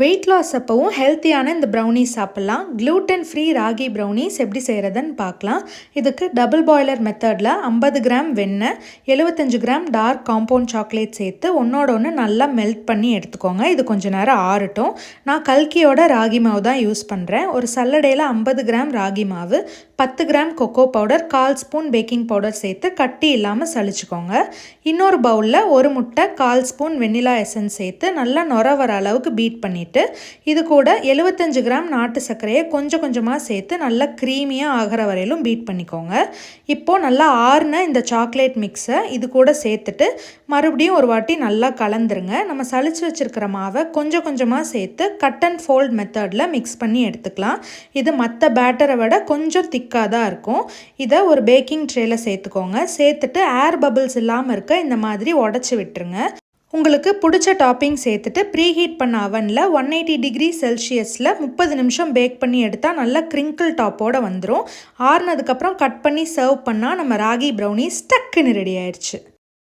Weight loss அப்போவும் ஹெல்த்தியான இந்த ப்ரௌனிஸ் சாப்பிட்லாம். க்ளூட்டன் ஃப்ரீ ராகி ப்ரௌனிஸ் எப்படி செய்கிறதுன்னு பார்க்கலாம். இதுக்கு டபுள் பாய்லர் மெத்தடில் ஐம்பது கிராம் வெண்ணெய் எழுபத்தஞ்சு கிராம் டார்க் காம்பவுண்ட் சாக்லேட் சேர்த்து ஒன்றோட ஒன்று நல்லா மெல்ட் பண்ணி எடுத்துக்கோங்க. இது கொஞ்சம் நேரம் ஆறட்டும். நான் கல்கியோட ராகி மாவு தான் யூஸ் பண்ணுறேன் ஒரு சல்லடையில் ஐம்பது கிராம் ராகி மாவு பத்து கிராம் கொக்கோ பவுடர் கால் ஸ்பூன் பேக்கிங் பவுடர் சேர்த்து கட்டி இல்லாமல் சளிச்சுக்கோங்க. இன்னொரு பவுலில் ஒரு முட்டை கால் ஸ்பூன் வெண்ணிலா எசன்ஸ் சேர்த்து நல்லா நொர வர அளவுக்கு பீட் பண்ணிவிட்டு இது கூட எழுபத்தஞ்சு கிராம் நாட்டு சர்க்கரையை கொஞ்சம் கொஞ்சமாக சேர்த்து நல்லா க்ரீமியாக ஆகிற வரையிலும் பீட் பண்ணிக்கோங்க. இப்போது நல்லா ஆறுன இந்த சாக்லேட் மிக்ஸை இது கூட சேர்த்துட்டு மறுபடியும் ஒரு வாட்டி நல்லா கலந்துருங்க. நம்ம சளிச்சு வச்சுருக்கிற மாவை கொஞ்சம் கொஞ்சமாக சேர்த்து கட் அண்ட் ஃபோல்ட் மெத்தடில் மிக்ஸ் பண்ணி எடுத்துக்கலாம். இது மற்ற பேட்டரை விட கொஞ்சம் திக் திக்காக தான் இருக்கும். இதை ஒரு பேக்கிங் ட்ரேல சேர்த்துக்கோங்க. சேர்த்துட்டு ஏர் பபிள்ஸ் இல்லாமல் இருக்க இந்த மாதிரி உடச்சி விட்டுருங்க. உங்களுக்கு பிடிச்ச டாப்பிங் சேர்த்துட்டு ப்ரீ ஹீட் பண்ண அவனில் ஒன் எயிட்டி டிகிரி செல்சியஸில் முப்பது நிமிஷம் பேக் பண்ணி எடுத்தால் நல்லா கிரிங்கிள் டாப்போடு வந்துடும் ஆறுனதுக்கப்புறம் கட் பண்ணி சர்வ் பண்ணால் நம்ம ராகி ப்ரௌனி ஸ்டக்குன்னு ரெடி ஆயிடுச்சு